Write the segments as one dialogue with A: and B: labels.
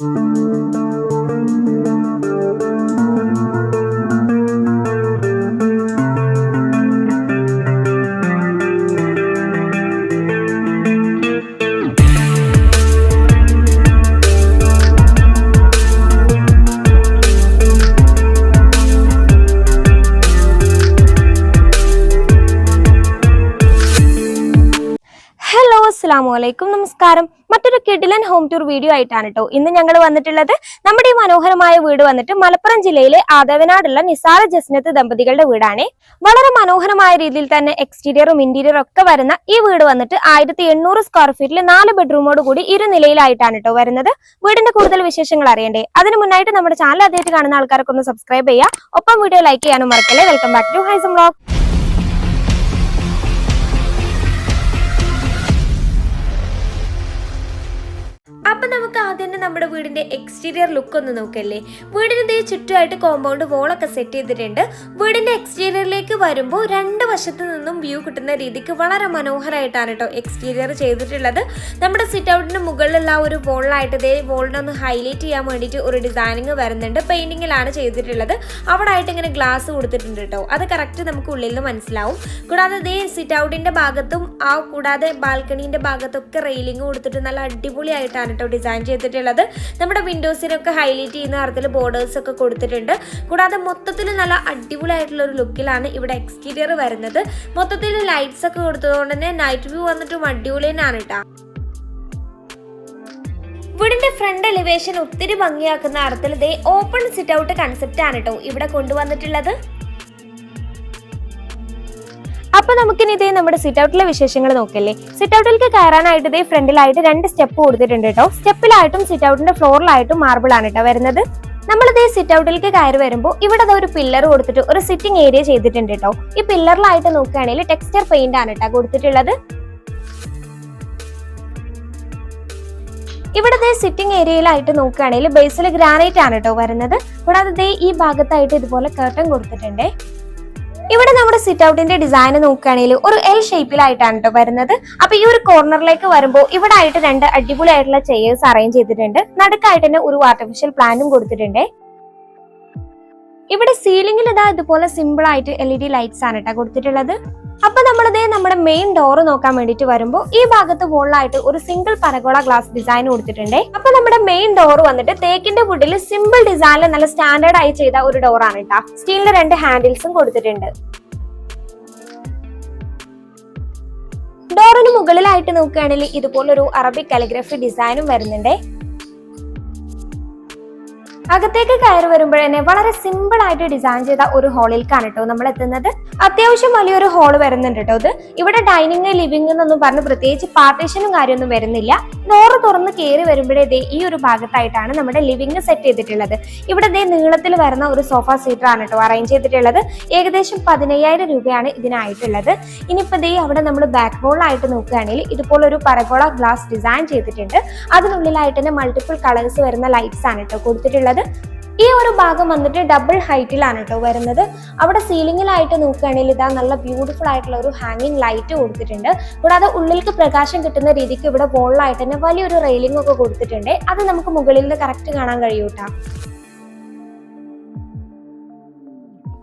A: thank you. വലൈക്കും നമസ്കാരം. മറ്റൊരു കിഡിലൻ ഹോം ടൂർ വീഡിയോ ആയിട്ടാണ് കേട്ടോ ഇന്ന് ഞങ്ങൾ വന്നിട്ടുള്ളത് നമ്മുടെ ഈ മനോഹരമായ വീട് വന്നിട്ട് മലപ്പുറം ജില്ലയിലെ ആദവനാടുള്ള നിസാര ജസ്നത്ത് ദമ്പതികളുടെ വീടാണ്. വളരെ മനോഹരമായ രീതിയിൽ തന്നെ എക്സ്റ്റീരിയറും ഇന്റീരിയറും ഒക്കെ വരുന്ന ഈ വീട് വന്നിട്ട് ആയിരത്തി എണ്ണൂറ് സ്ക്വയർ ഫീറ്റിൽ നാല് ബെഡ്റൂമോട് കൂടി ഇരു നിലയിലായിട്ടാണ് കേട്ടോ വരുന്നത്. വീടിന്റെ കൂടുതൽ വിശേഷങ്ങൾ അറിയണ്ടേ? അതിന് മുന്നായിട്ട് നമ്മുടെ ചാനൽ ആദ്യമായിട്ട് കാണുന്ന ആൾക്കാർക്ക് ഒന്ന് സബ്സ്ക്രൈബ് ചെയ്യുക. ഒപ്പം വീഡിയോ ലൈക്ക് ചെയ്യാനും മറക്കല്ലേ. Welcome back to Haisam vlog അപ്പൊ നമുക്ക് ആദ്യം തന്നെ നമ്മുടെ വീടിന്റെ എക്സ്റ്റീരിയർ ലുക്ക് ഒന്ന് നോക്കല്ലേ. വീടിന് ഇതേ ചുറ്റുമായിട്ട് കോമ്പൗണ്ട് വോളൊക്കെ സെറ്റ് ചെയ്തിട്ടുണ്ട്. വീടിന്റെ എക്സ്റ്റീരിയറിലേക്ക് വരുമ്പോൾ രണ്ട് വശത്തു നിന്നും വ്യൂ കിട്ടുന്ന രീതിക്ക് വളരെ മനോഹരമായിട്ടാണ് കേട്ടോ എക്സ്റ്റീരിയർ ചെയ്തിട്ടുള്ളത്. നമ്മുടെ സിറ്റ് ഔട്ടിന് മുകളിലുള്ള ഒരു വോളിലായിട്ട് ഇതേ വോളിനെ ഒന്ന് ഹൈലൈറ്റ് ചെയ്യാൻ വേണ്ടിയിട്ട് ഒരു ഡിസൈനിങ് വരുന്നുണ്ട്. പെയിന്റിങ്ങിലാണ് ചെയ്തിട്ടുള്ളത്. അവിടെ ആയിട്ട് ഇങ്ങനെ ഗ്ലാസ് കൊടുത്തിട്ടുണ്ട് കേട്ടോ. അത് കറക്റ്റ് നമുക്ക് ഉള്ളിൽ നിന്ന് മനസ്സിലാവും. കൂടാതെ ഇതേ സിറ്റ് ഔട്ടിന്റെ ഭാഗത്തും ആ കൂടാതെ ബാൽക്കണീന്റെ ഭാഗത്തൊക്കെ റെയിലിംഗ് കൊടുത്തിട്ട് നല്ല അടിപൊളിയായിട്ടാണ് കേട്ടോ ഡിസൈൻ ചെയ്തിട്ടുള്ളത്. നമ്മുടെ വിൻഡോസിനൊക്കെ ഹൈലൈറ്റ് ചെയ്യുന്ന തരത്തിൽ ബോർഡേഴ്സ് ഒക്കെ കൊടുത്തിട്ടുണ്ട്. കൂടാതെ മൊത്തത്തിൽ നല്ല അടിപൊളിയായിട്ടുള്ള ഒരു ലുക്കിലാണ് ഇവിടെ എക്സ്റ്റീരിയർ വരുന്നത്. മൊത്തത്തിൽ ലൈറ്റ്സ് ഒക്കെ കൊടുത്തതുകൊണ്ട് തന്നെ നൈറ്റ് വ്യൂ വന്നിട്ടും അടിപൊളി തന്നെയാണ് കേട്ടോ വീടിന്റെ ഫ്രണ്ട് എലിവേഷൻ ഒത്തിരി ഭംഗിയാക്കുന്ന അർത്ഥത്തിൽ ദേ ഓപ്പൺ സിറ്റ് ഔട്ട് കൺസെപ്റ്റ് ആണ് കേട്ടോ ഇവിടെ കൊണ്ടുവന്നിട്ടുള്ളത്. അപ്പൊ നമുക്കിനി ഇതേ നമ്മുടെ സിറ്റ് ഔട്ടിലെ വിശേഷങ്ങൾ നോക്കല്ലേ? സിറ്റ് ഔട്ടിലേക്ക് കയറാനായിട്ട് ഇതേ ഫ്രണ്ടിലായിട്ട് രണ്ട് സ്റ്റെപ്പ് കൊടുത്തിട്ടുണ്ട് കേട്ടോ. സ്റ്റെപ്പിലായിട്ടും സിറ്റ് ഔട്ടിന്റെ ഫ്ലോറിലായിട്ടും മാർബിൾ ആണ് കേട്ടോ വരുന്നത്. നമ്മളിതേ സിറ്റ് ഔട്ടിലേക്ക് കയറി വരുമ്പോൾ ഇവിടെ ഒരു പില്ലർ കൊടുത്തിട്ട് ഒരു സിറ്റിംഗ് ഏരിയ ചെയ്തിട്ടുണ്ട് കേട്ടോ. ഈ പില്ലറിലായിട്ട് നോക്കുകയാണെങ്കിൽ ടെക്സ്ചർ പെയിന്റ് ആണ് കേട്ടോ കൊടുത്തിട്ടുള്ളത്. ഇവിടെ ദേ സിറ്റിംഗ് ഏരിയയിലായിട്ട് നോക്കുകയാണെങ്കിൽ ബേസിൽ ഗ്രാനൈറ്റ് ആണ് കേട്ടോ വരുന്നത്. കൂടാതെ ഈ ഭാഗത്തായിട്ട് ഇതുപോലെ കർട്ടൻ കൊടുത്തിട്ടുണ്ട്. ഇവിടെ നമ്മുടെ സിറ്റ് ഔട്ടിന്റെ ഡിസൈൻ നോക്കുകയാണെങ്കിൽ ഒരു എൽ ഷേപ്പിലായിട്ടാണ് കേട്ടോ വരുന്നത്. അപ്പൊ ഈ ഒരു കോർണറിലേക്ക് വരുമ്പോൾ ഇവിടെ ആയിട്ട് രണ്ട് അടിപൊളിയായിട്ടുള്ള ചെയേഴ്സ് അറേഞ്ച് ചെയ്തിട്ടുണ്ട്. നടുക്കായിട്ട് തന്നെ ഒരു ആർട്ടിഫിഷ്യൽ പ്ലാന്റും കൊടുത്തിട്ടുണ്ട്. ഇവിടെ സീലിംഗിൽ ഇതാ ഇതുപോലെ സിമ്പിൾ ആയിട്ട് എൽ ഇ ഡി ലൈറ്റ്സ് ആണ് കേട്ടോ കൊടുത്തിട്ടുള്ളത്. അപ്പൊ നമ്മളിതേ നമ്മുടെ മെയിൻ ഡോർ നോക്കാൻ വേണ്ടിട്ട് വരുമ്പോൾ ഈ ഭാഗത്ത് വോളിലായിട്ട് ഒരു സിംഗിൾ പരഗോള ഗ്ലാസ് ഡിസൈൻ കൊടുത്തിട്ടുണ്ട്. അപ്പൊ നമ്മുടെ മെയിൻ ഡോർ വന്നിട്ട് തേക്കിന്റെ വുഡിൽ സിമ്പിൾ ഡിസൈനിൽ നല്ല സ്റ്റാൻഡേർഡ് ആയി ചെയ്ത ഒരു ഡോർ ആണ് കേട്ടോ സ്റ്റീലിന്റെ രണ്ട് ഹാൻഡിൽസും കൊടുത്തിട്ടുണ്ട്. ഡോറിന് മുകളിലായിട്ട് നോക്കുകയാണെങ്കിൽ ഇതുപോലൊരു അറബിക് കാലിഗ്രഫി ഡിസൈനും വരുന്നുണ്ട്. അകത്തേക്ക് കയറി വരുമ്പോഴന്നെ വളരെ സിമ്പിൾ ആയിട്ട് ഡിസൈൻ ചെയ്ത ഒരു ഹാളിലേക്കാണ് കേട്ടോ നമ്മൾ എത്തുന്നത്. അത്യാവശ്യം വലിയൊരു ഹാൾ വരുന്നുണ്ട് കേട്ടോ ഇത്. ഇവിടെ ഡൈനിങ് ലിവിംഗ് എന്നൊന്നും പറഞ്ഞ് പ്രത്യേകിച്ച് പാർട്ടീഷനും കാര്യമൊന്നും വരുന്നില്ല. ഡോറ് തുറന്ന് കയറി വരുമ്പോഴേ ദേ ഈ ഒരു ഭാഗത്തായിട്ടാണ് നമ്മുടെ ലിവിംഗ് സെറ്റ് ചെയ്തിട്ടുള്ളത്. ഇവിടെ ദേ നീളത്തിൽ വരുന്ന ഒരു സോഫ സീറ്റർ ആണ് കേട്ടോ അറേഞ്ച് ചെയ്തിട്ടുള്ളത്. ഏകദേശം പതിനയ്യായിരം രൂപയാണ് ഇതിനായിട്ടുള്ളത്. ഇനിയിപ്പോൾ ദേ അവിടെ നമ്മൾ ബാക്ക് ബോളായിട്ട് നോക്കുകയാണെങ്കിൽ ഇതുപോലൊരു പരഗോള ഗ്ലാസ് ഡിസൈൻ ചെയ്തിട്ടുണ്ട്. അതിനുള്ളിലായിട്ട് തന്നെ മൾട്ടിപ്പിൾ കളേഴ്സ് വരുന്ന ലൈറ്റ്സ് ആണ് കേട്ടോ കൊടുത്തിട്ടുള്ളത്. ഈ ഒരു ഭാഗം വന്നിട്ട് ഡബിൾ ഹൈറ്റിലാണ് കേട്ടോ വരുന്നത്. അവിടെ സീലിംഗിലായിട്ട് നോക്കുകയാണെങ്കിൽ ഇതാ നല്ല ബ്യൂട്ടിഫുൾ ആയിട്ടുള്ള ഒരു ഹാങ്ങിങ് ലൈറ്റ് കൊടുത്തിട്ടുണ്ട്. കൂടാതെ ഉള്ളിലേക്ക് പ്രകാശം കിട്ടുന്ന രീതിക്ക് ഇവിടെ വോളിലായിട്ട് തന്നെ വലിയൊരു റെയിലിംഗ് ഒക്കെ കൊടുത്തിട്ടുണ്ട്. അത് നമുക്ക് മുകളിൽ നിന്ന് കറക്റ്റ് കാണാൻ കഴിയൂട്ടാ.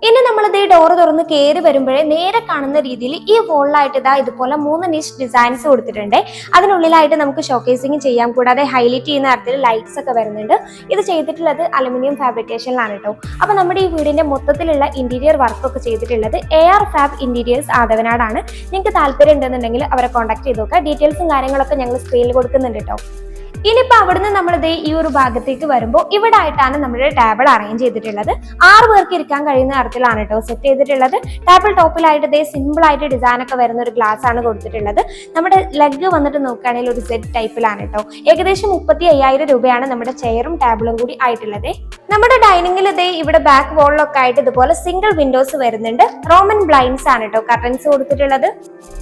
A: ഇനി നമ്മൾ ഈ ഡോറ് തുറന്ന് കയറി വരുമ്പോഴേ നേരെ കാണുന്ന രീതിയിൽ ഈ വോളിലായിട്ട് ഇതാ ഇതുപോലെ മൂന്ന് നിഷ് ഡിസൈൻസ് കൊടുത്തിട്ടുണ്ട്. അതിനുള്ളിലായിട്ട് നമുക്ക് ഷോക്കേസിങ് ചെയ്യാം. കൂടാതെ ഹൈലൈറ്റ് ചെയ്യുന്ന തരത്തിൽ ലൈറ്റ്സ് ഒക്കെ വരുന്നുണ്ട്. ഇത് ചെയ്തിട്ടുള്ളത് അലുമിനിയം ഫാബ്രിക്കേഷനിലാണ് കേട്ടോ അപ്പൊ നമ്മുടെ ഈ വീടിന്റെ മൊത്തത്തിലുള്ള ഇന്റീരിയർ വർക്ക് ഒക്കെ ചെയ്തിട്ടുള്ളത് എ ആർ ഫാബ് ഇന്റീരിയേഴ്സ് ആദവനാടാണ്. നിങ്ങൾക്ക് താല്പര്യം ഉണ്ടെന്നുണ്ടെങ്കിൽ അവരെ കോൺടാക്ട് ചെയ്ത് നോക്കുക. ഡീറ്റെയിൽസും കാര്യങ്ങളൊക്കെ ഞങ്ങൾ സ്ക്രീനിൽ കൊടുക്കുന്നുണ്ട് കേട്ടോ ഇനിയിപ്പോ അവിടുന്ന് നമ്മൾ ദേ ഈ ഒരു ഭാഗത്തേക്ക് വരുമ്പോൾ ഇവിടെ ആയിട്ടാണ് നമ്മുടെ ടേബിൾ അറേഞ്ച് ചെയ്തിട്ടുള്ളത്. ആറ് പേർക്ക് ഇരിക്കാൻ കഴിയുന്ന തരത്തിലാണ് കേട്ടോ സെറ്റ് ചെയ്തിട്ടുള്ളത്. ടേബിൾ ടോപ്പിലായിട്ട് ദേ സിമ്പിൾ ആയിട്ട് ഡിസൈൻ ഒക്കെ വരുന്ന ഒരു ഗ്ലാസ് ആണ് കൊടുത്തിട്ടുള്ളത്. നമ്മുടെ ലെഗ് വന്നിട്ട് നോക്കുകയാണെങ്കിൽ ഒരു സെറ്റ് ടൈപ്പിലാണ് കേട്ടോ ഏകദേശം മുപ്പത്തി അയ്യായിരം രൂപയാണ് നമ്മുടെ ചെയറും ടേബിളും കൂടി ആയിട്ടുള്ളത്. നമ്മുടെ ഡൈനിങ്ങിൽ ഇതേ ഇവിടെ ബാക്ക് വോളിലൊക്കെ ആയിട്ട് ഇതുപോലെ സിംഗിൾ വിൻഡോസ് വരുന്നുണ്ട്. റോമൻ ബ്ലൈൻഡ്സ് ആണ് കേട്ടോ കർട്ടൻസ് കൊടുത്തിട്ടുള്ളത്.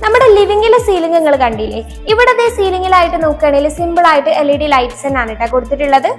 A: നമ്മുടെ ലിവിംഗിലെ സീലിംഗുകൾ കണ്ടില്ലേ? ഇവിടെ ദേ സീലിംഗിലായിട്ട് നോക്കുകയാണെങ്കിൽ സിമ്പിൾ ആയിട്ട് എൽ ഇ ഡി ലൈറ്റ്സ് തന്നെയാണ് കേട്ടോ കൊടുത്തിട്ടുള്ളത്.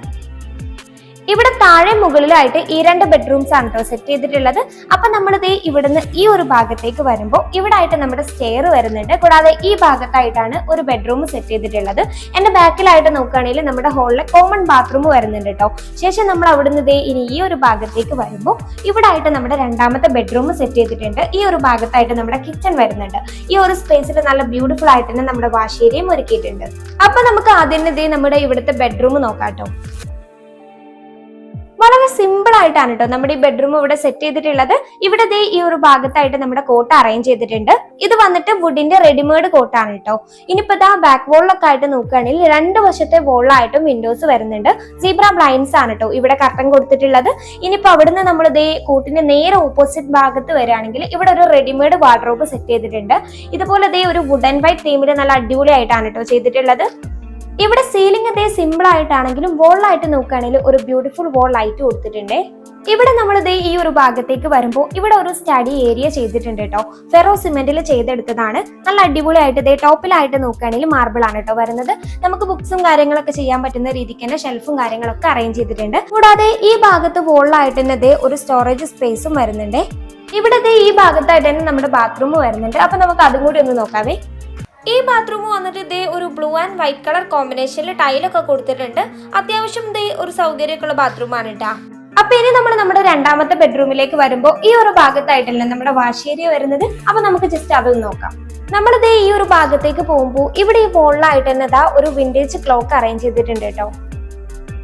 A: ഇവിടെ താഴെ മുകളിലായിട്ട് ഈ രണ്ട് ബെഡ്റൂംസ് ആണ് കേട്ടോ സെറ്റ് ചെയ്തിട്ടുള്ളത്. അപ്പൊ നമ്മൾ ദേ ഇവിടുന്ന് ഈ ഒരു ഭാഗത്തേക്ക് വരുമ്പോൾ ഇവിടെ ആയിട്ട് നമ്മുടെ സ്റ്റെയർ വരുന്നുണ്ട്. കൂടാതെ ഈ ഭാഗത്തായിട്ടാണ് ഒരു ബെഡ്റൂം സെറ്റ് ചെയ്തിട്ടുള്ളത്. എന്റെ ബാക്കിലായിട്ട് നോക്കുകയാണെങ്കിൽ നമ്മുടെ ഹോളിലെ കോമൺ ബാത്റൂം വരുന്നുണ്ട് കേട്ടോ ശേഷം നമ്മൾ അവിടുന്ന് ദേ ഇനി ഈ ഒരു ഭാഗത്തേക്ക് വരുമ്പോൾ ഇവിടെ ആയിട്ട് നമ്മുടെ രണ്ടാമത്തെ ബെഡ്റൂം സെറ്റ് ചെയ്തിട്ടുണ്ട്. ഈ ഒരു ഭാഗത്തായിട്ട് നമ്മുടെ കിച്ചൺ വരുന്നുണ്ട്. ഈ ഒരു സ്പേസിൽ നല്ല ബ്യൂട്ടിഫുൾ ആയിട്ട് തന്നെ നമ്മുടെ വാശേരിയും ഒരുക്കിയിട്ടുണ്ട്. അപ്പൊ നമുക്ക് ആദ്യം ദേ നമ്മുടെ ഇവിടുത്തെ ബെഡ്റൂം നോക്കാം കേട്ടോ സിമ്പിൾ ആയിട്ടാണ് കേട്ടോ നമ്മുടെ ഈ ബെഡ്റൂം ഇവിടെ സെറ്റ് ചെയ്തിട്ടുള്ളത്. ഇവിടെ ദേ ഈ ഒരു ഭാഗത്തായിട്ട് നമ്മുടെ കോട്ട് അറേഞ്ച് ചെയ്തിട്ടുണ്ട്. ഇത് വന്നിട്ട് വുഡിന്റെ റെഡിമെയ്ഡ് കോട്ടാണ് കേട്ടോ ഇനിയിപ്പോ ഇതാ ബാക്ക് വോളിലൊക്കെ ആയിട്ട് നോക്കുകയാണെങ്കിൽ രണ്ട് വശത്തെ വോളിലായിട്ടും വിൻഡോസ് വരുന്നുണ്ട്. സീബ്ര ബ്ലൈൻസ് ആണ് കേട്ടോ ഇവിടെ കർട്ടൻ കൊടുത്തിട്ടുള്ളത്. ഇനിയിപ്പോ അവിടുന്ന് നമ്മൾ ദേ കൂട്ടിന്റെ നേരെ ഓപ്പോസിറ്റ് ഭാഗത്ത് വരികയാണെങ്കിൽ ഇവിടെ ഒരു റെഡിമെയ്ഡ് വാർഡ്രോബ് സെറ്റ് ചെയ്തിട്ടുണ്ട്. ഇതുപോലെ ദേ ഒരു വുഡൻ വൈറ്റ് തീമിൽ നല്ല അടിപൊളിയായിട്ടാണ് കേട്ടോ ചെയ്തിട്ടുള്ളത്. ഇവിടെ സീലിംഗ് അതേ സിമ്പിൾ ആയിട്ടാണെങ്കിലും വോളായിട്ട് നോക്കുകയാണെങ്കിൽ ഒരു ബ്യൂട്ടിഫുൾ വോൾ ലൈറ്റ് കൊടുത്തിട്ടുണ്ട്. ഇവിടെ നമ്മൾ ദേ ഈ ഒരു ഭാഗത്തേക്ക് വരുമ്പോൾ ഇവിടെ ഒരു സ്റ്റഡി ഏരിയ ചെയ്തിട്ടുണ്ട് കേട്ടോ ഫെറോ സിമെന്റിൽ ചെയ്തെടുത്തതാണ്. നല്ല അടിപൊളിയായിട്ട് ദേ ടോപ്പിലായിട്ട് നോക്കുകയാണെങ്കിൽ മാർബിൾ ആണ് കേട്ടോ വരുന്നത്. നമുക്ക് ബുക്സും കാര്യങ്ങളൊക്കെ ചെയ്യാൻ പറ്റുന്ന രീതിക്ക് തന്നെ ഷെൽഫും കാര്യങ്ങളൊക്കെ അറേഞ്ച് ചെയ്തിട്ടുണ്ട്. കൂടാതെ ഈ ഭാഗത്ത് വോളിലായിട്ട് തന്നെ ദേ ഒരു സ്റ്റോറേജ് സ്പേസും വരുന്നുണ്ട്. ഇവിടത്തെ ഈ ഭാഗത്തായിട്ട് തന്നെ നമ്മുടെ ബാത്റൂം വരുന്നുണ്ട്. അപ്പൊ നമുക്ക് അതും കൂടി ഒന്ന് നോക്കാവേ. ഈ ബാത്റൂം വന്നിട്ട് ഇതേ ഒരു ബ്ലൂ ആൻഡ് വൈറ്റ് കളർ കോമ്പിനേഷനിൽ ടൈലൊക്കെ കൊടുത്തിട്ടുണ്ട്. അത്യാവശ്യം ഇതേ ഒരു സൗകര്യമൊക്കെ ഉള്ള ബാത്റൂമാണ് കേട്ടാ അപ്പൊ ഇനി നമ്മൾ നമ്മുടെ രണ്ടാമത്തെ ബെഡ്റൂമിലേക്ക് വരുമ്പോൾ ഈ ഒരു ഭാഗത്തായിട്ടല്ലേ നമ്മുടെ വാഷേരിയ വരുന്നത്? അപ്പൊ നമുക്ക് ജസ്റ്റ് അതൊന്ന് നോക്കാം. നമ്മളിതേ ഈ ഒരു ഭാഗത്തേക്ക് പോകുമ്പോൾ ഇവിടെ ഈ വോളിലായിട്ട് തന്നെ ഒരു വിന്റേജ് ക്ലോക്ക് അറേഞ്ച് ചെയ്തിട്ടുണ്ട് കേട്ടോ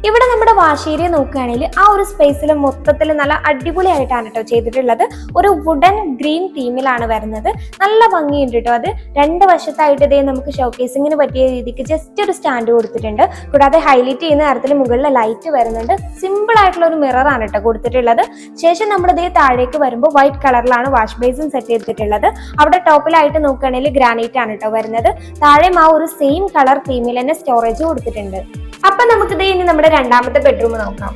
A: ഇവിടെ നമ്മുടെ വാശേരിയെ നോക്കുകയാണെങ്കിൽ ആ ഒരു സ്പേസിൽ മൊത്തത്തിൽ നല്ല അടിപൊളിയായിട്ടാണ് കേട്ടോ ചെയ്തിട്ടുള്ളത്. ഒരു വുഡൻ ഗ്രീൻ തീമിലാണ് വരുന്നത്. നല്ല ഭംഗിയുണ്ട് കേട്ടോ അത്. രണ്ട് വശത്തായിട്ട് ഇതേ നമുക്ക് ഷോക്കേസിങ്ങിന് പറ്റിയ രീതിക്ക് ജസ്റ്റ് ഒരു സ്റ്റാൻഡ് കൊടുത്തിട്ടുണ്ട്. കൂടാതെ ഹൈലൈറ്റ് ചെയ്യുന്ന തരത്തിൽ മുകളിൽ ലൈറ്റ് വരുന്നുണ്ട്. സിമ്പിൾ ആയിട്ടുള്ള ഒരു മിററാണ് കേട്ടോ കൊടുത്തിട്ടുള്ളത്. ശേഷം നമ്മൾ ഇതേ താഴേക്ക് വരുമ്പോൾ വൈറ്റ് കളറിലാണ് വാഷ് ബേസിൻ സെറ്റ് ചെയ്തിട്ടുള്ളത്. അവിടെ ടോപ്പിലായിട്ട് നോക്കുകയാണെങ്കിൽ ഗ്രാനൈറ്റ് ആണ് കേട്ടോ വരുന്നത്. താഴെ ആ ഒരു സെയിം കളർ തീമിൽ തന്നെ സ്റ്റോറേജ് കൊടുത്തിട്ടുണ്ട്. അപ്പൊ നമുക്ക് ദേ ഇനി നമ്മുടെ രണ്ടാമത്തെ ബെഡ്റൂം നോക്കാം.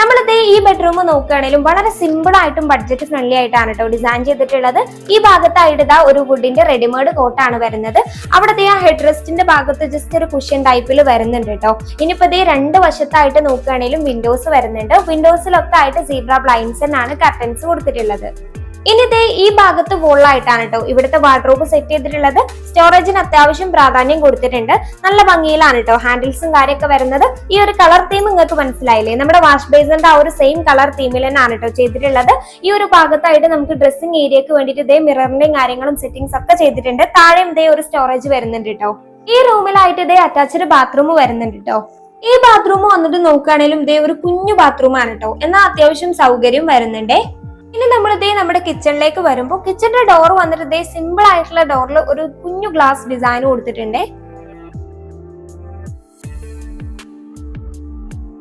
A: നമ്മളിത് ഈ ബെഡ്റൂം നോക്കുകയാണെങ്കിലും വളരെ സിമ്പിൾ ആയിട്ടും ബഡ്ജറ്റ് ഫ്രണ്ട്ലി ആയിട്ടാണ് കേട്ടോ ഡിസൈൻ ചെയ്തിട്ടുള്ളത്. ഈ ഭാഗത്തായിട്ട് ഇതാ ഒരു വുഡിന്റെ റെഡിമേഡ് കോട്ടാണ് വരുന്നത്. അവിടത്തെ ആ ഹെഡ് റെസ്റ്റിന്റെ ഭാഗത്ത് ജസ്റ്റ് ഒരു കുഷ്യൻ ടൈപ്പിൽ വരുന്നുണ്ട് കേട്ടോ ഇനിയിപ്പോ ഇതേ രണ്ട് വശത്തായിട്ട് നോക്കുകയാണെങ്കിലും വിൻഡോസ് വരുന്നുണ്ട്. വിൻഡോസിലൊക്കെ ആയിട്ട് സീബ്ര ബ്ലൈൻസ് ആണ് കർട്ടൻസ് കൊടുത്തിട്ടുള്ളത്. ഇനി ദേ ഈ ഭാഗത്ത് വോളായിട്ടാണ് കേട്ടോ ഇവിടുത്തെ വാർഡ്രോബ് സെറ്റ് ചെയ്തിട്ടുള്ളത്. സ്റ്റോറേജിന് അത്യാവശ്യം പ്രാധാന്യം കൊടുത്തിട്ടുണ്ട്. നല്ല ഭംഗിയിലാണ് കേട്ടോ ഹാൻഡിൽസും കാര്യമൊക്കെ വരുന്നത്. ഈ ഒരു കളർ തീം നിങ്ങൾക്ക് മനസ്സിലായില്ലേ? നമ്മുടെ വാഷ് ബേസിന്റെ ആ ഒരു സെയിം കളർ തീമിൽ തന്നെയാണ് കേട്ടോ ചെയ്തിട്ടുള്ളത്. ഈ ഒരു ഭാഗത്തായിട്ട് നമുക്ക് ഡ്രസ്സിംഗ് ഏരിയക്ക് വേണ്ടിയിട്ട് ഇതേ മിററിന്റെയും കാര്യങ്ങളും സെറ്റിംഗ്സ് ഒക്കെ ചെയ്തിട്ടുണ്ട്. താഴെയും ഇതേ ഒരു സ്റ്റോറേജ് വരുന്നുണ്ട് കേട്ടോ ഈ റൂമിലായിട്ട് ഇതേ അറ്റാച്ച്ഡ് ബാത്റൂം വരുന്നുണ്ട് കേട്ടോ ഈ ബാത്റൂം വന്നിട്ട് നോക്കുകയാണെങ്കിലും ഇതേ ഒരു കുഞ്ഞു ബാത്റൂം ആണ് കേട്ടോ എന്നാൽ അത്യാവശ്യം സൗകര്യം വരുന്നുണ്ടേ. ഇനി നമ്മൾ ഇതേ നമ്മുടെ കിച്ചണിലേക്ക് വരുമ്പോൾ കിച്ചണിന്റെ ഡോർ വന്നിട്ട് ഇതേ സിമ്പിൾ ആയിട്ടുള്ള ഡോറിൽ ഒരു കുഞ്ഞു ഗ്ലാസ് ഡിസൈൻ കൊടുത്തിട്ടുണ്ട്.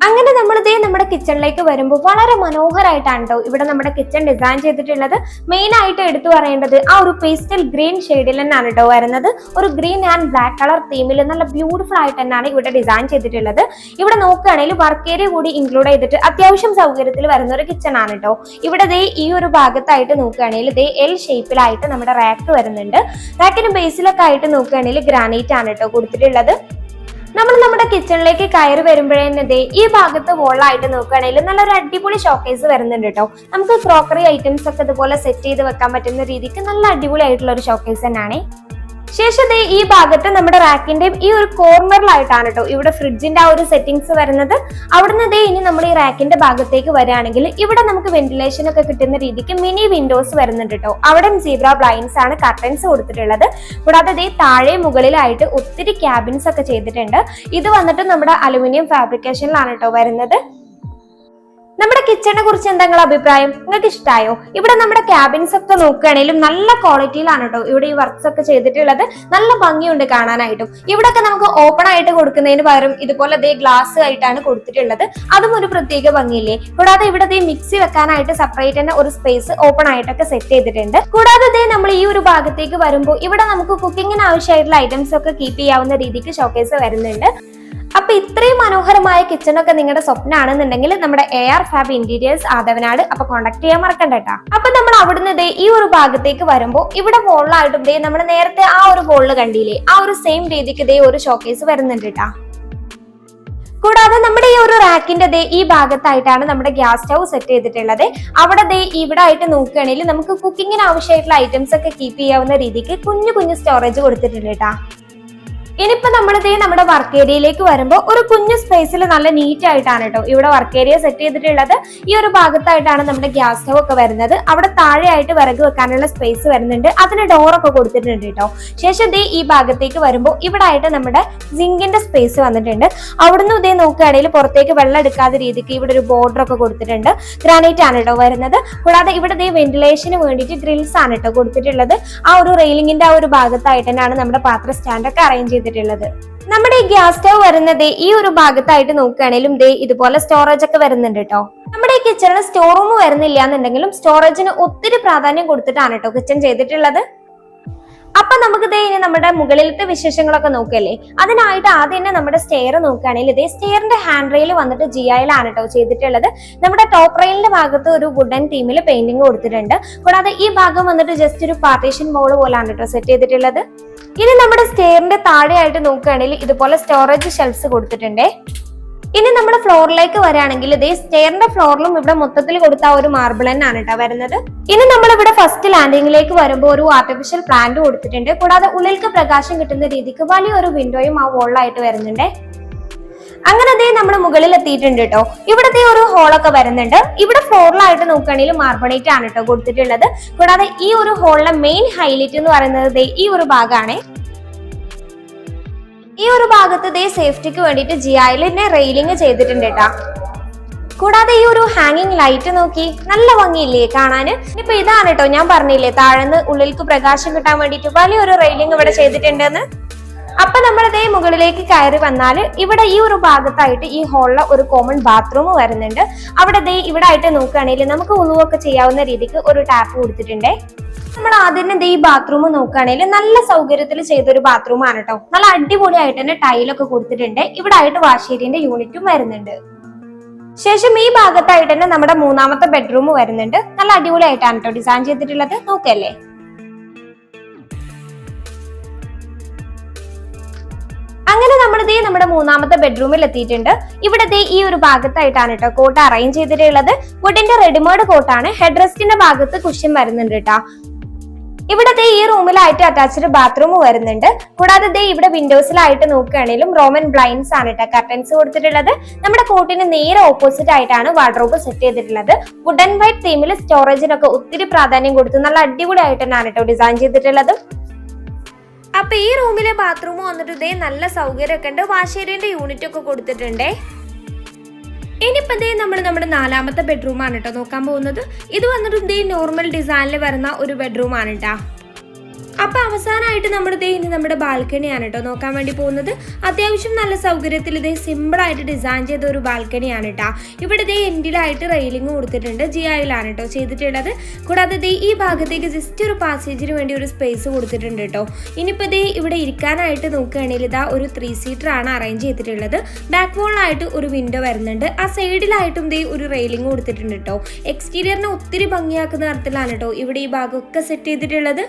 A: അങ്ങനെ നമ്മൾ ഇതേ നമ്മുടെ കിച്ചണിലേക്ക് വരുമ്പോൾ വളരെ മനോഹരമായിട്ടാണ് കേട്ടോ ഇവിടെ നമ്മുടെ കിച്ചൺ ഡിസൈൻ ചെയ്തിട്ടുള്ളത്. മെയിൻ ആയിട്ട് എടുത്തു പറയേണ്ടത് ആ ഒരു പേസ്റ്റൽ ഗ്രീൻ ഷെയ്ഡിൽ തന്നെയാണ് കേട്ടോ വരുന്നത്. ഒരു ഗ്രീൻ ആൻഡ് ബ്ലാക്ക് കളർ തീമിൽ നല്ല ബ്യൂട്ടിഫുൾ ആയിട്ട് തന്നെയാണ് ഇവിടെ ഡിസൈൻ ചെയ്തിട്ടുള്ളത്. ഇവിടെ നോക്കുകയാണെങ്കിൽ വർക്ക് ഏരിയ കൂടി ഇൻക്ലൂഡ് ചെയ്തിട്ട് അത്യാവശ്യം സൗകര്യത്തിൽ വരുന്ന ഒരു കിച്ചൺ ആണ് കേട്ടോ ഇവിടെ ദേ ഈ ഒരു ഭാഗത്തായിട്ട് നോക്കുകയാണെങ്കിൽ ദേ എൽ ഷേപ്പിലായിട്ട് നമ്മുടെ റാക്ക് വരുന്നുണ്ട്. റാക്കിന് ബേസിലൊക്കെ ആയിട്ട് നോക്കുകയാണെങ്കിൽ ഗ്രാനൈറ്റ് ആണ് കേട്ടോ കൊടുത്തിട്ടുള്ളത്. നമ്മൾ നമ്മുടെ കിച്ചണിലേക്ക് കയറി വരുമ്പോഴേ ഈ ഭാഗത്ത് വോളായിട്ട് നോക്കുകയാണെങ്കിൽ നല്ലൊരു അടിപൊളി ഷോക്കേസ് വരുന്നുണ്ട് കേട്ടോ. നമുക്ക് ക്രോക്കറി ഐറ്റംസ് ഒക്കെ ഇതുപോലെ സെറ്റ് ചെയ്ത് വെക്കാൻ പറ്റുന്ന രീതിക്ക് നല്ല അടിപൊളി ആയിട്ടുള്ള ഒരു ഷോക്കേസ് തന്നെയാണ്. ശേഷം ഈ ഭാഗത്ത് നമ്മുടെ റാക്കിന്റെയും ഈ ഒരു കോർണറിലായിട്ടാണ് കേട്ടോ ഇവിടെ ഫ്രിഡ്ജിന്റെ ആ ഒരു സെറ്റിംഗ്സ് വരുന്നത്. അവിടുന്ന് ദേ ഇനി നമ്മൾ ഈ റാക്കിന്റെ ഭാഗത്തേക്ക് വരികയാണെങ്കിൽ ഇവിടെ നമുക്ക് വെന്റിലേഷൻ ഒക്കെ കിട്ടുന്ന രീതിക്ക് മിനി വിൻഡോസ് വരുന്നുണ്ട് കേട്ടോ. അവിടെ സീബ്ര ബ്ലൈൻസ് ആണ് കർട്ടൻസ് കൊടുത്തിട്ടുള്ളത്. കൂടാതെ ദേ താഴെ മുകളിലായിട്ട് ഒത്തിരി ക്യാബിൻസ് ഒക്കെ ചെയ്തിട്ടുണ്ട്. ഇത് വന്നിട്ട് നമ്മുടെ അലുമിനിയം ഫാബ്രിക്കേഷനിലാണ് കേട്ടോ വരുന്നത്. നമ്മുടെ കിച്ചണിനെ കുറിച്ച് എന്താ നിങ്ങളുടെ അഭിപ്രായം നിങ്ങൾക്ക് ഇഷ്ടമായോ ഇവിടെ നമ്മുടെ ക്യാബിൻസ് ഒക്കെ നോക്കുകയാണെങ്കിലും നല്ല ക്വാളിറ്റിയിലാണ് കേട്ടോ ഇവിടെ ഈ വർക്ക്സ് ഒക്കെ ചെയ്തിട്ടുള്ളത്. നല്ല ഭംഗിയുണ്ട് കാണാനായിട്ടും. ഇവിടൊക്കെ നമുക്ക് ഓപ്പൺ ആയിട്ട് കൊടുക്കുന്നതിന് പകരം ഇതുപോലെ ദേ ഗ്ലാസ് ആയിട്ടാണ് കൊടുത്തിട്ടുള്ളത്. അതും ഒരു പ്രത്യേക ഭംഗിയില്ലേ? കൂടാതെ ഇവിടെ ദേ മിക്സി വെക്കാനായിട്ട് സെപ്പറേറ്റ് തന്നെ ഒരു സ്പേസ് ഓപ്പൺ ആയിട്ടൊക്കെ സെറ്റ് ചെയ്തിട്ടുണ്ട്. കൂടാതെ ദേ നമ്മൾ ഈ ഒരു ഭാഗത്തേക്ക് വരുമ്പോൾ ഇവിടെ നമുക്ക് കുക്കിങ്ങിന് ആവശ്യമായിട്ടുള്ള ഐറ്റംസ് ഒക്കെ കീപ്പ് ചെയ്യാവുന്ന രീതിക്ക് ഷോക്കേസ് വരുന്നുണ്ട്. അപ്പൊ ഇത്രയും മനോഹരമായ കിച്ചൺ ഒക്കെ നിങ്ങളുടെ സ്വപ്നമാണെന്നുണ്ടെങ്കിൽ നമ്മുടെ A R fab interiors Athavanad അപ്പൊ കോൺടാക്ട് ചെയ്യാൻ മറക്കണ്ട കേട്ടോ. അപ്പൊ നമ്മൾ അവിടുന്ന് ദേ ഈ ഒരു ഭാഗത്തേക്ക് വരുമ്പോൾ ഇവിടെ ഫോണിലായിട്ടും ഇതേ നമ്മൾ നേരത്തെ ആ ഒരു വോളിൽ കണ്ടില്ലേ ആ ഒരു സെയിം രീതിക്ക് ഇതേ ഒരു ഷോക്കേസ് വരുന്നുണ്ട് കേട്ടാ. കൂടാതെ നമ്മുടെ ഈ ഒരു റാക്കിന്റെ ദേ ഈ ഭാഗത്തായിട്ടാണ് നമ്മുടെ ഗ്യാസ് സ്റ്റൗ സെറ്റ് ചെയ്തിട്ടുള്ളത്. അവിടെ ദേ ഇവിടെ ആയിട്ട് നോക്കുകയാണെങ്കിൽ നമുക്ക് കുക്കിങ്ങിന് ആവശ്യമായിട്ടുള്ള ഐറ്റംസ് ഒക്കെ കീപ്പ് ചെയ്യാവുന്ന രീതിക്ക് കുഞ്ഞു കുഞ്ഞു സ്റ്റോറേജ് കൊടുത്തിട്ടുണ്ട് കേട്ടാ. ഇനിയിപ്പോ നമ്മളിതേ നമ്മുടെ വർക്ക് ഏരിയയിലേക്ക് വരുമ്പോൾ ഒരു കുഞ്ഞു സ്പേസിൽ നല്ല നീറ്റ് ആയിട്ടാണ് കേട്ടോ ഇവിടെ വർക്ക് ഏരിയ സെറ്റ് ചെയ്തിട്ടുള്ളത്. ഈ ഒരു ഭാഗത്തായിട്ടാണ് നമ്മുടെ ഗ്യാസ് സ്റ്റവ് ഒക്കെ വരുന്നത്. അവിടെ താഴെയായിട്ട് വിറക് വെക്കാനുള്ള സ്പേസ് വരുന്നുണ്ട്. അതിന് ഡോറൊക്കെ കൊടുത്തിട്ടുണ്ട് കേട്ടോ ശേഷം ദേ ഈ ഭാഗത്തേക്ക് വരുമ്പോൾ ഇവിടെ ആയിട്ട് നമ്മുടെ സിങ്കിന്റെ സ്പേസ് വന്നിട്ടുണ്ട്. അവിടുന്ന് ഇതേ നോക്കുകയാണെങ്കിൽ പുറത്തേക്ക് വെള്ളം എടുക്കാത്ത രീതിക്ക് ഇവിടെ ഒരു ബോർഡർ ഒക്കെ കൊടുത്തിട്ടുണ്ട്. ഗ്രാനൈറ്റ് ആണ് കേട്ടോ വരുന്നത്. കൂടാതെ ഇവിടെ ദേ വെന്റിലേഷന് വേണ്ടിയിട്ട് ഗ്രിൽസ് ആണ് കേട്ടോ കൊടുത്തിട്ടുള്ളത്. ആ ഒരു റെയിലിംഗിന്റെ ആ ഒരു ഭാഗത്തായിട്ട് തന്നെയാണ് നമ്മുടെ പാത്ര സ്റ്റാൻഡൊക്കെ അറേഞ്ച് ചെയ്തിട്ടുള്ളത്. നമ്മുടെ ഈ ഗ്യാസ് സ്റ്റവ് വരുന്നത് ഈ ഒരു ഭാഗത്തായിട്ട് നോക്കുകയാണെങ്കിലും ദേ ഇതുപോലെ സ്റ്റോറേജ് ഒക്കെ വരുന്നുണ്ട് കേട്ടോ നമ്മുടെ ഈ കിച്ചണിൽ സ്റ്റോർ റൂം വരുന്നില്ല എന്നുണ്ടെങ്കിലും സ്റ്റോറേജിന് ഒത്തിരി പ്രാധാന്യം കൊടുത്തിട്ടാണ് കേട്ടോ കിച്ചൺ ചെയ്തിട്ടുള്ളത്. അപ്പൊ നമുക്ക് ദേ ഇനി നമ്മുടെ മുകളിലത്തെ വിശേഷങ്ങളൊക്കെ നോക്കല്ലേ? അതിനായിട്ട് ആദ്യം തന്നെ നമ്മുടെ സ്റ്റെയർ നോക്കുകയാണെങ്കിൽ ഇതേ സ്റ്റെയറിന്റെ ഹാൻഡ് റെയിൽ വന്നിട്ട് ജി ഐയിലാണ് കേട്ടോ ചെയ്തിട്ടുള്ളത്. നമ്മുടെ ടോപ്പ് റെയിലിന്റെ ഭാഗത്ത് ഒരു വുഡൻ തീമിൽ പെയിന്റിങ് കൊടുത്തിട്ടുണ്ട്. കൂടാതെ ഈ ഭാഗം വന്നിട്ട് ജസ്റ്റ് ഒരു പാർട്ടീഷൻ ബോൾ പോലാണ് കേട്ടോ സെറ്റ് ചെയ്തിട്ടുള്ളത്. ഇനി നമ്മുടെ സ്റ്റെയറിന്റെ താഴെയായിട്ട് നോക്കുകയാണെങ്കിൽ ഇതുപോലെ സ്റ്റോറേജ് ഷെൽഫ്സ് കൊടുത്തിട്ടുണ്ട്. ഇനി നമ്മുടെ ഫ്ലോറിലേക്ക് വരാണെങ്കിൽ ഇതേ സ്റ്റെയറിന്റെ ഫ്ലോറിലും ഇവിടെ മൊത്തത്തിൽ കൊടുത്ത ഒരു മാർബിൾ തന്നെയാണ് കേട്ടോ വരുന്നത്. ഇനി നമ്മൾ ഇവിടെ ഫസ്റ്റ് ലാൻഡിങ്ങിലേക്ക് വരുമ്പോൾ ഒരു ആർട്ടിഫിഷ്യൽ പ്ലാന്റ് കൊടുത്തിട്ടുണ്ട്. കൂടാതെ ഉള്ളിലേക്ക് പ്രകാശം കിട്ടുന്ന രീതിക്ക് വലിയൊരു വിൻഡോയും ആ വോളിലായിട്ട് വരുന്നുണ്ട്. അങ്ങനെ ദേ നമ്മുടെ മുകളിൽ എത്തിയിട്ടുണ്ട് കേട്ടോ ഇവിടത്തെ ഒരു ഹോളൊക്കെ വരുന്നുണ്ട്. ഇവിടെ ഫ്ലോറിലായിട്ട് നോക്കുകയാണെങ്കിൽ മാർബണേറ്റ് ആണ് കേട്ടോ കൊടുത്തിട്ടുള്ളത്. കൂടാതെ ഈ ഒരു ഹോളിലെ മെയിൻ ഹൈലൈറ്റ് എന്ന് പറയുന്നത് ഈ ഒരു ഭാഗമാണ് ഈ ഒരു ഭാഗത്ത് ദേ സേഫ്റ്റിക്ക് വേണ്ടിയിട്ട് ജി ഐലിനെ റെയിലിംഗ് ചെയ്തിട്ടുണ്ട് കേട്ടാ കൂടാതെ ഈ ഒരു ഹാങ്ങിങ് ലൈറ്റ് നോക്കി നല്ല ഭംഗിയില്ലേ കാണാന് ഇപ്പൊ ഇതാണ് കേട്ടോ ഞാൻ പറഞ്ഞില്ലേ താഴെന്ന് ഉള്ളിലേക്ക് പ്രകാശം കിട്ടാൻ വേണ്ടിട്ട് വലിയൊരു റെയിലിംഗ് ഇവിടെ ചെയ്തിട്ടുണ്ടെന്ന്. അപ്പൊ നമ്മൾ ഇതേ മുകളിലേക്ക് കയറി വന്നാൽ ഇവിടെ ഈ ഒരു ഭാഗത്തായിട്ട് ഈ ഹോളിലെ ഒരു കോമൺ ബാത്റൂം വരുന്നുണ്ട്. അവിടെ ദേ ഇവിടെ ആയിട്ട് നോക്കുകയാണെങ്കിൽ നമുക്ക് ഉളുവൊക്കെ ചെയ്യാവുന്ന രീതിക്ക് ഒരു ടാപ്പ് കൊടുത്തിട്ടുണ്ട്. നമ്മൾ ആദ്യം തന്നെ ഈ ബാത്റൂം നോക്കുകയാണെങ്കിൽ നല്ല സൗകര്യത്തിൽ ചെയ്തൊരു ബാത്റൂം ആണ് കേട്ടോ നല്ല അടിപൊളിയായിട്ട് തന്നെ ടൈലൊക്കെ കൊടുത്തിട്ടുണ്ട്. ഇവിടെ ആയിട്ട് വാഷേരിന്റെ യൂണിറ്റും വരുന്നുണ്ട്. ശേഷം ഈ ഭാഗത്തായിട്ട് തന്നെ നമ്മുടെ മൂന്നാമത്തെ ബെഡ്റൂം വരുന്നുണ്ട്. നല്ല അടിപൊളിയായിട്ടാണ് കേട്ടോ ഡിസൈൻ ചെയ്തിട്ടുള്ളത്. നോക്കല്ലേ? നമ്മൾ ദേ നമ്മുടെ മൂന്നാമത്തെ ബെഡ്റൂമിൽ എത്തിയിട്ടുണ്ട്. ഇവിടെ ദേ ഈ ഒരു ഭാഗത്തായിട്ടാണ് കേട്ടോ കോട്ട് അറേഞ്ച് ചെയ്തിട്ടുള്ളത്. വുഡിന്റെ റെഡിമേഡ് കോട്ടാണ് ഹെഡ് റെസ്റ്റിന്റെ ഭാഗത്ത് കുഷ്യൻ വരുന്നുണ്ട് കേട്ടോ ഇവിടത്തെ ഈ റൂമിലായിട്ട് അറ്റാച്ച്ഡ് ബാത്റൂം വരുന്നുണ്ട്. കൂടാതെ ദേ ഇവിടെ വിൻഡോസിലായിട്ട് നോക്കുകയാണെങ്കിലും റോമൻ ബ്ലൈൻഡ്സ് ആണ് കേട്ടോ കർട്ടൻസ് കൊടുത്തിട്ടുള്ളത്. നമ്മുടെ കോട്ടിന് നേരെ ഓപ്പോസിറ്റ് ആയിട്ടാണ് വാർഡ്രോബ് സെറ്റ് ചെയ്തിട്ടുള്ളത്. വുഡൻ വൈറ്റ് തീമിൽ സ്റ്റോറേജിനൊക്കെ ഒത്തിരി പ്രാധാന്യം കൊടുത്ത് നല്ല അടിപൊളിയായിട്ട് തന്നെയാണ് കേട്ടോ ഡിസൈൻ ചെയ്തിട്ടുള്ളത്. അപ്പൊ ഈ റൂമിലെ ബാത്റൂം വന്നിട്ട് ഇതേ നല്ല സൗകര്യമൊക്കെ ഉണ്ട്. വാഷേരിയന്റെ യൂണിറ്റ് ഒക്കെ കൊടുത്തിട്ടുണ്ടേ. ഇനിയിപ്പോ ദേ നമ്മൾ നമ്മുടെ നാലാമത്തെ ബെഡ്റൂം ആണ് കേട്ടോ നോക്കാൻ പോകുന്നത്. ഇത് വന്നിട്ട് ദേ നോർമൽ ഡിസൈനിൽ വരുന്ന ഒരു ബെഡ്റൂം ആണ് കേട്ടോ അപ്പൊ അവസാനമായിട്ട് നമ്മുടെ ദേ ഇനി നമ്മുടെ ബാൽക്കണിയാണ് കേട്ടോ നോക്കാൻ വേണ്ടി പോകുന്നത്. അത്യാവശ്യം നല്ല സൗകര്യത്തിൽ ഇതേ സിമ്പിൾ ആയിട്ട് ഡിസൈൻ ചെയ്ത ഒരു ബാൽക്കണിയാണ് കേട്ടോ ഇവിടെ ദേ എൻഡിലായിട്ട് റെയിലിംഗ് കൊടുത്തിട്ടുണ്ട് ജി ഐയിലാണ് കേട്ടോ ചെയ്തിട്ടുള്ളത്. കൂടാതെ ദേ ഈ ഭാഗത്തേക്ക് ജസ്റ്റ് ഒരു പാസേജിന് വേണ്ടി ഒരു സ്പേസ് കൊടുത്തിട്ടുണ്ട് കേട്ടോ ഇനിയിപ്പോൾ ദേ ഇവിടെ ഇരിക്കാനായിട്ട് നോക്കുകയാണെങ്കിൽ ഇതാ ഒരു ത്രീ സീറ്റർ ആണ് അറേഞ്ച് ചെയ്തിട്ടുള്ളത്. ബാക്ക് വോളായിട്ട് ഒരു വിൻഡോ വരുന്നുണ്ട്. ആ സൈഡിലായിട്ടും ദേ ഒരു റെയിലിംഗ് കൊടുത്തിട്ടുണ്ട് കേട്ടോ എക്സ്റ്റീരിയറിനെ ഒത്തിരി ഭംഗിയാക്കുന്ന തരത്തിലാണ് കേട്ടോ ഇവിടെ ഈ ഭാഗമൊക്കെ സെറ്റ് ചെയ്തിട്ടുള്ളത്.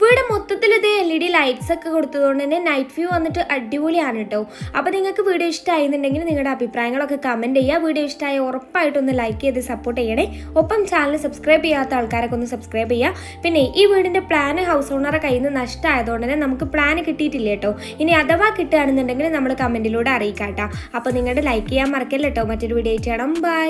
A: വീട് മൊത്തത്തിൽ ഇത് എൽ ഇ ഡി ലൈറ്റ്സ് ഒക്കെ കൊടുത്തതുകൊണ്ട് തന്നെ നൈറ്റ് വ്യൂ വന്നിട്ട് അടിപൊളിയാണ് കേട്ടോ അപ്പോൾ നിങ്ങൾക്ക് വീഡിയോ ഇഷ്ടമായിരുന്നുണ്ടെങ്കിൽ നിങ്ങളുടെ അഭിപ്രായങ്ങളൊക്കെ കമന്റ് ചെയ്യുക. വീഡിയോ ഇഷ്ടമായി ഉറപ്പായിട്ടൊന്ന് ലൈക്ക് ചെയ്ത് സപ്പോർട്ട് ചെയ്യണേ. ഒപ്പം ചാനൽ സബ്സ്ക്രൈബ് ചെയ്യാത്ത ആൾക്കാരൊക്കെ ഒന്ന് സബ്സ്ക്രൈബ് ചെയ്യുക. പിന്നെ ഈ വീടിന്റെ പ്ലാൻ ഹൗസ് ഓണറെ കയ്യിൽ നിന്ന് നഷ്ടമായതുകൊണ്ട് തന്നെ നമുക്ക് പ്ലാൻ കിട്ടിയിട്ടില്ല കേട്ടോ ഇനി അഥവാ കിട്ടുകയാണെന്നുണ്ടെങ്കിൽ നമ്മൾ കമന്റിലൂടെ അറിയിക്കാം കേട്ടോ അപ്പോൾ നിങ്ങളുടെ ലൈക്ക് ചെയ്യാൻ മറക്കല്ലേ കേട്ടോ മറ്റൊരു വീഡിയോ ചെയ്യണം ബൈ